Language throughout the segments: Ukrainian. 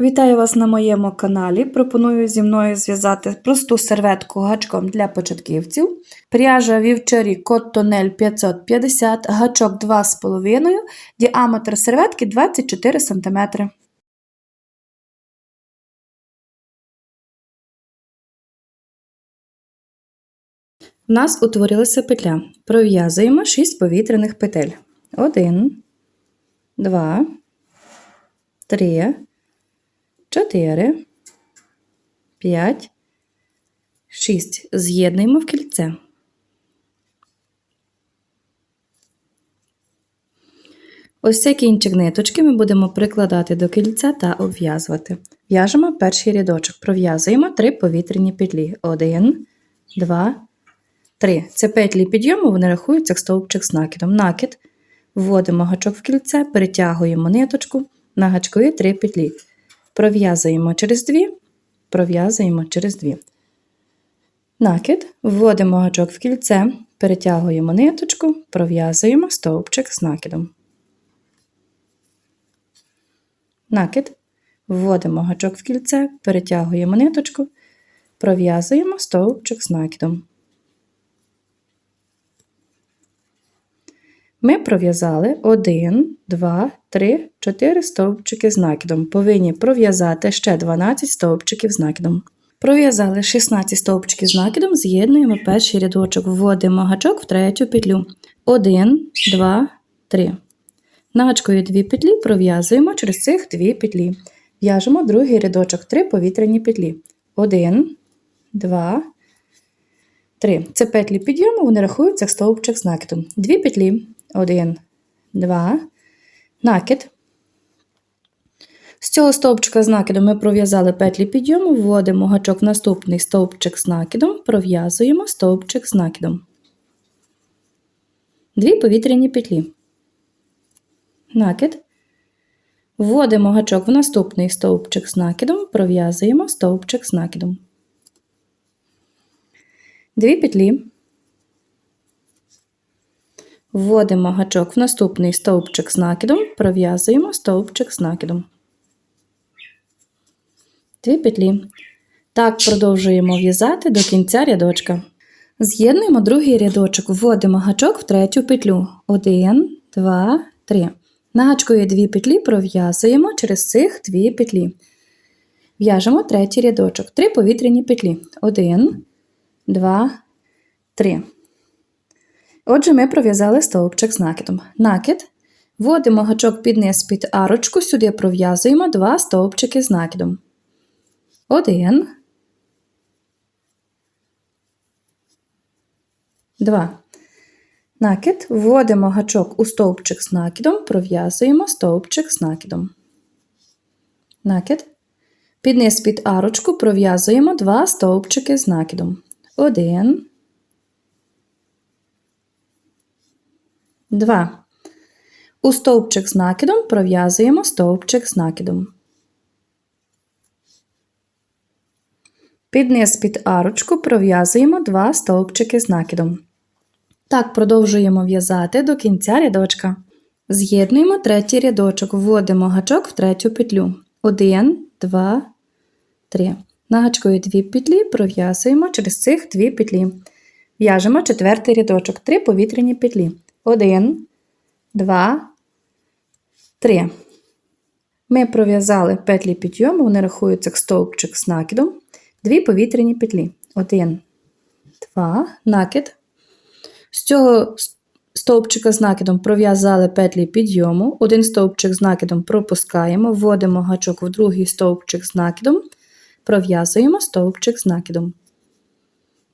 Вітаю вас на моєму каналі. Пропоную зі мною зв'язати просту серветку гачком для початківців. Пряжа вівчарі код тонель 550, гачок 2,5, діаметр серветки 24 см. У нас утворилася петля. Пров'язуємо 6 повітряних петель. 1, 2, 3, 4, 5, 6. З'єднуємо в кільце. Ось цей кінчик ниточки ми будемо прикладати до кільця та обв'язувати. В'яжемо перший рядочок. Пров'язуємо 3 повітряні петлі. 1, 2, 3. Це петлі підйому, вони рахуються як стовпчик з накидом. Накид. Вводимо гачок в кільце, перетягуємо ниточку, на гачку є 3 петлі. Пров'язуємо через 2, пров'язуємо через 2. Накид. Вводимо гачок в кільце, перетягуємо ниточку, пров'язуємо стовпчик з накидом. Накид. Вводимо гачок в кільце, перетягуємо ниточку, пров'язуємо стовпчик з накидом. Ми пров'язали 1, 2, 3, 4 стовпчики з накидом. Повинні пров'язати ще 12 стовпчиків з накидом. Пров'язали 16 стовпчиків з накидом, з'єднуємо перший рядочок, вводимо гачок в третю петлю. 1, 2, 3. Нагачкою 2 петлі пров'язуємо через цих 2 петлі. В'яжемо другий рядочок 3 повітряні петлі. 1, 2, 3. Це петлі підйому, вони рахуються стовпчик з накидом. 2 петлі. 1, 2, накид. З цього стовпчика з накидом ми пров'язали петлі підйому, вводимо гачок в наступний стовпчик з накидом, пров'язуємо стовпчик з накидом. Дві повітряні петлі. Накид. Вводимо гачок в наступний стовпчик з накидом, пров'язуємо стовпчик з накидом. Дві петлі. Вводимо гачок в наступний стовпчик з накидом, пров'язуємо стовпчик з накидом. Дві петлі. Так продовжуємо в'язати до кінця рядочка. З'єднуємо другий рядочок, вводимо гачок в третю петлю. 1, 2, 3. На дві петлі, пров'язуємо через цих дві петлі. В'яжемо третій рядочок. Три повітряні петлі. 1, 2, 3. Отже, ми пров'язали стовпчик з накидом. Накид. Вводимо гачок під низ під арочку, сюди пров'язуємо два стовпчики з накидом. Один. Два. Накид. Вводимо гачок у стовпчик з накидом, пров'язуємо стовпчик з накидом. Накид. Під низ під арочку пров'язуємо два стовпчики з накидом. Один. 2. У стовпчик з накидом пров'язуємо стовпчик з накидом. Під низ під арочку пров'язуємо 2 стовпчики з накидом. Так продовжуємо в'язати до кінця рядочка. З'єднуємо третій рядочок, вводимо гачок в третю петлю. 1, 2, 3. Нагачкою 2 петлі пров'язуємо через цих 2 петлі. В'яжемо четвертий рядочок, 3 повітряні петлі. 1, 2, 3. Ми пров'язали петлі підйому, вони рахуються як стовпчик з накидом. Дві повітряні петлі. 1, 2, накид. З цього стовпчика з накидом пров'язали петлі підйому. Один стовпчик з накидом пропускаємо, вводимо гачок в другий стовпчик з накидом, пров'язуємо стовпчик з накидом.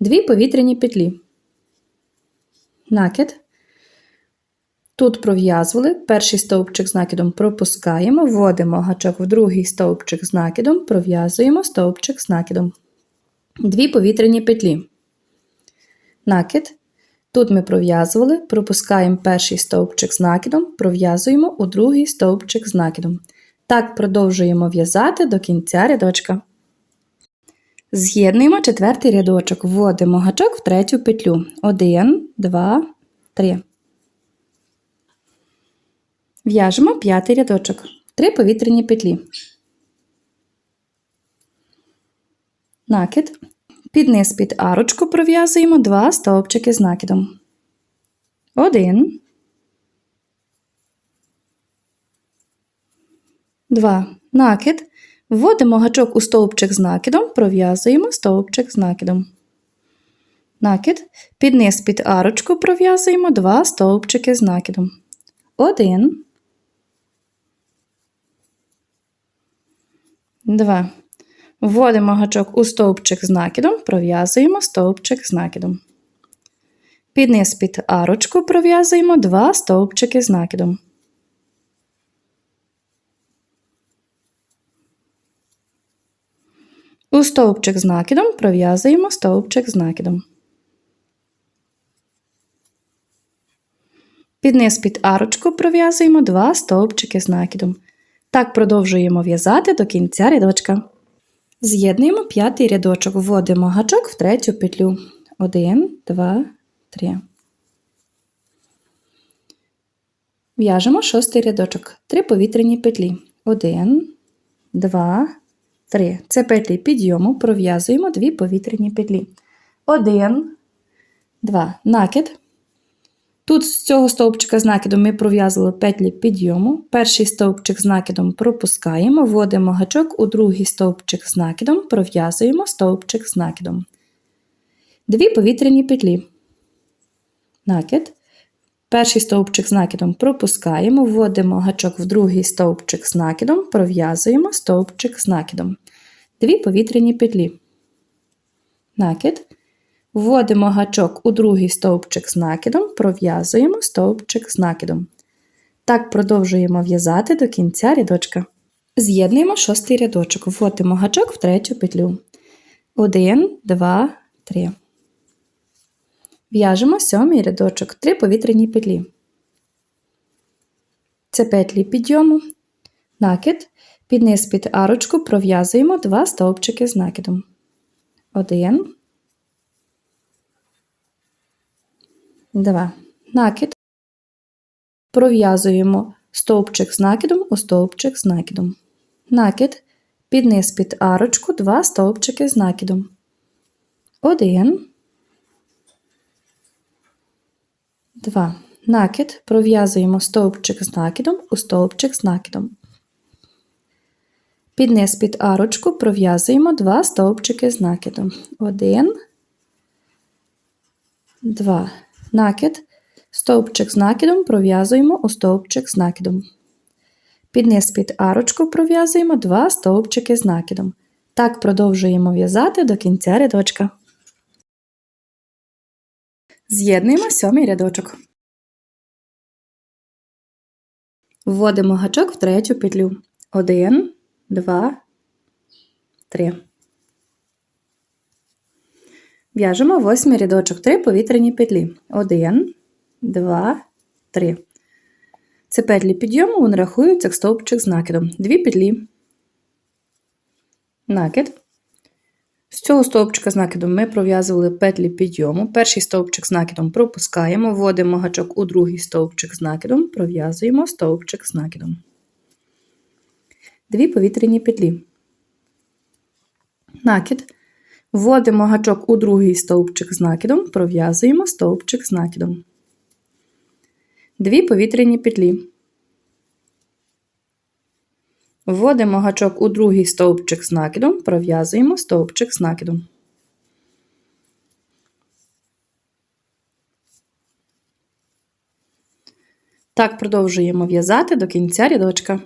Дві повітряні петлі. Накид. Тут пров'язували, перший стовпчик з накидом пропускаємо, вводимо гачок в другий стовпчик з накидом, пров'язуємо стовпчик з накидом. Дві повітряні петлі. Накид. Тут ми пров'язували, пропускаємо перший стовпчик з накидом, пров'язуємо у другий стовпчик з накидом. Так продовжуємо в'язати до кінця рядочка. З'єднуємо четвертий рядочок, вводимо гачок в третю петлю. 1, 2, 3. В'яжемо п'ятий рядочок, три повітряні петлі. накид. Під низ під арочку пров'язуємо два стовпчики з накидом. Один. Два. Накид. Вводимо гачок у стовпчик з накидом, пров'язуємо стовпчик з накидом. Накид. Під низ під арочку пров'язуємо два стовпчики з накидом. Один. Два. Вводимо гачок у стовпчик з накидом, пров'язуємо стовпчик з накидом. Під низ під арочку пров'язуємо два стовпчики з накидом. У стовпчик з накидом пров'язуємо стовпчик з накидом. Під під арочку пров'язуємо два стовпчики з накидом. Так продовжуємо в'язати до кінця рядочка. З'єднуємо п'ятий рядочок, вводимо гачок в третю петлю. Один, два, три. В'яжемо шостий рядочок. Три повітряні петлі. Один, два, три. Це петлі підйому, пров'язуємо дві повітряні петлі. Один, два. Накид. Тут з цього стовпчика з накидом ми пров'язали петлі підйому. Перший стовпчик з накидом пропускаємо, вводимо гачок у другий стовпчик з накидом, пров'язуємо стовпчик з накидом. Дві повітряні петлі. Накид. Перший стовпчик з накидом пропускаємо, вводимо гачок в другий стовпчик з накидом, пров'язуємо стовпчик з накидом. Дві повітряні петлі. Накид. Вводимо гачок у другий стовпчик з накидом, пров'язуємо стовпчик з накидом. Так продовжуємо в'язати до кінця рядочка. З'єднуємо шостий рядочок, вводимо гачок в третю петлю. Один, два, три. В'яжемо сьомий рядочок, три повітряні петлі. Це петлі підйому, накид, під низ під арочку пров'язуємо два стовпчики з накидом. Один, два. Накид. Пров'язуємо стовпчик з накидом у стовпчик з накидом. Накид. Під низ під арочку два стовпчики з накидом. Один. Два. Накид. Пров'язуємо стовпчик з накидом у стовпчик з накидом. Під низ під арочку пров'язуємо два стовпчики з накидом. Один. Два. Накид. Стовпчик з накидом пров'язуємо у стовпчик з накидом. Під низ під арочку пров'язуємо два стовпчики з накидом. Так продовжуємо в'язати до кінця рядочка. З'єднуємо сьомий рядочок. Вводимо гачок в третю петлю. Один, два, три. В'яжемо восьмий рядочок, три повітряні петлі. Один, два, три. Це петлі підйому, вони рахуються як стовпчик з накидом. Дві петлі. Накид. З цього стовпчика з накидом ми пров'язували петлі підйому. Перший стовпчик з накидом пропускаємо, вводимо гачок у другий стовпчик з накидом, пров'язуємо стовпчик з накидом. Дві повітряні петлі. Накид. Вводимо гачок у другий стовпчик з накидом, пров'язуємо стовпчик з накидом. Дві повітряні петлі. Вводимо гачок у другий стовпчик з накидом, пров'язуємо стовпчик з накидом. Так продовжуємо в'язати до кінця рядочка.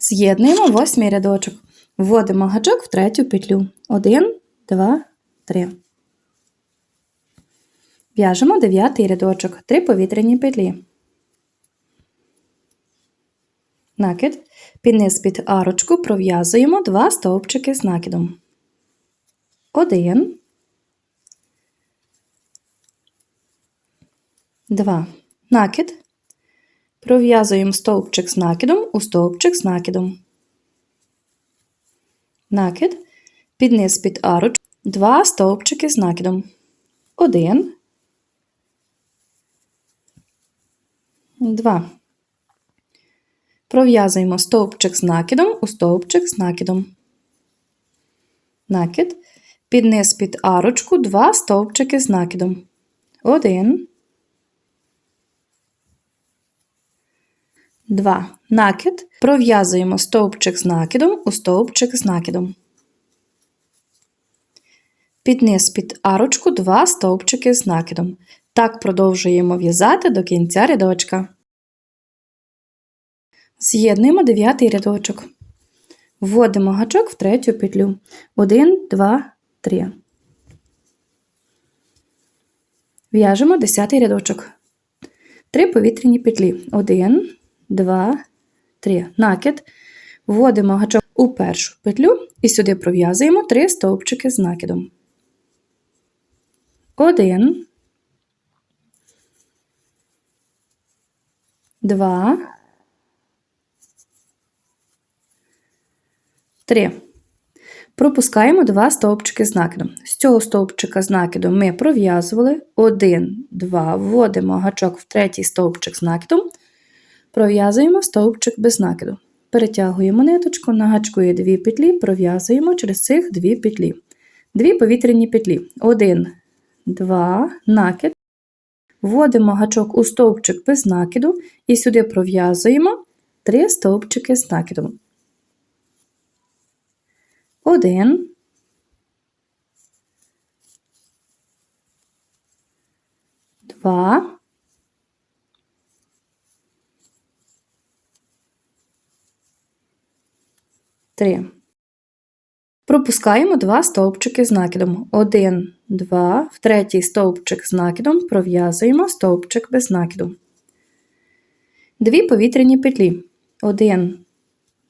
З'єднуємо восьмий рядочок. Вводимо гачок в третю петлю. Один, два, три. В'яжемо дев'ятий рядочок, три повітряні петлі. Накид. Під низ під арочку пров'язуємо два стовпчики з накидом. Один. Два. Накид. Пров'язуємо стовпчик з накидом у стовпчик з накидом. Накид. підниз під арочку. Два стовпчики з накидом. Один. Два. Пров'язуємо стовпчик з накидом у стовпчик з накидом. накид. Під низ під арочку два стовпчики з накидом. Один. Два. Накид. Пров'язуємо стовпчик з накидом у стовпчик з накидом. Під низ під арочку два стовпчики з накидом. Так продовжуємо в'язати до кінця рядочка. З'єднуємо дев'ятий рядочок. Вводимо гачок в третю петлю. 1, 2, 3. В'яжемо десятий рядочок. Три повітряні петлі. 1, 2, 3. Накид. Вводимо гачок у першу петлю і сюди пров'язуємо три стовпчики з накидом. 1, 2, 3. Пропускаємо два стовпчики з накидом. З цього стовпчика з накидом ми пров'язували 1, 2, вводимо гачок в третій стовпчик з накидом, пров'язуємо стовпчик без накиду. Перетягуємо ниточку, на гачку є дві петлі, пров'язуємо через цих дві петлі. Дві повітряні петлі. 1, 2, накид. Вводимо гачок у стовпчик без накиду і сюди пров'язуємо три стовпчики з накидом. Один. Два. Три. Пропускаємо два стовпчики з накидом. Один, два, в третій стовпчик з накидом пров'язуємо стовпчик без накиду. Дві повітряні петлі. Один,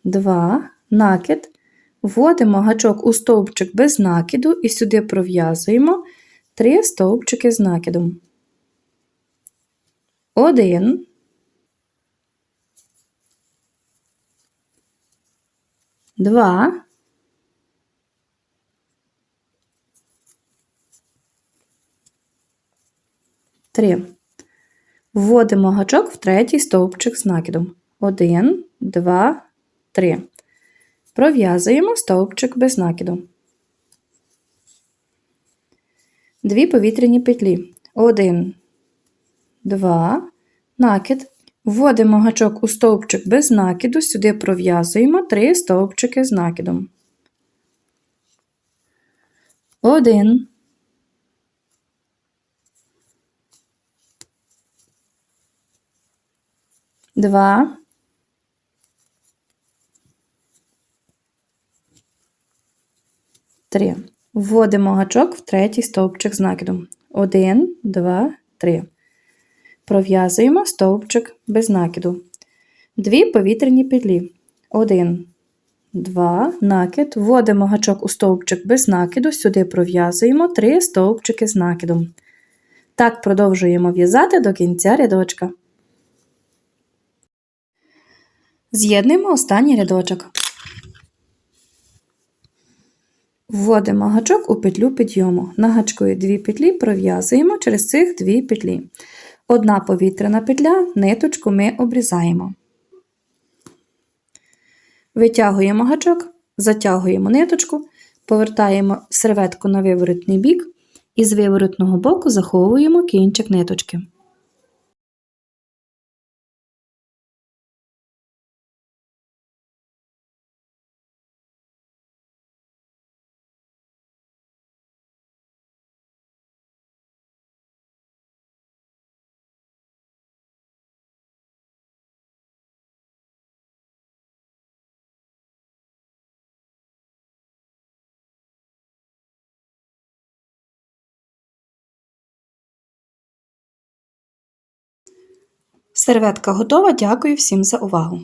два, накид. Вводимо гачок у стовпчик без накиду і сюди пров'язуємо три стовпчики з накидом. Один. Два. Три. Вводимо гачок в третій стовпчик з накидом. Один, два, три. Пров'язуємо стовпчик без накиду. Дві повітряні петлі. Один, два, накид. Вводимо гачок у стовпчик без накиду, сюди пров'язуємо три стовпчики з накидом. Один. Два. Три. Вводимо гачок в третій стовпчик з накидом. Один, два, три. Пров'язуємо стовпчик без накиду. Дві повітряні петлі. Один, два, накид. Вводимо гачок у стовпчик без накиду, сюди пров'язуємо три стовпчики з накидом. Так продовжуємо в'язати до кінця рядочка. З'єднуємо останній рядочок. Вводимо гачок у петлю підйому. На гачку дві петлі пров'язуємо через цих дві петлі. Одна повітряна петля, ниточку ми обрізаємо. Витягуємо гачок, затягуємо ниточку, повертаємо серветку на виворотний бік і з виворотного боку заховуємо кінчик ниточки. Серветка готова. Дякую всім за увагу!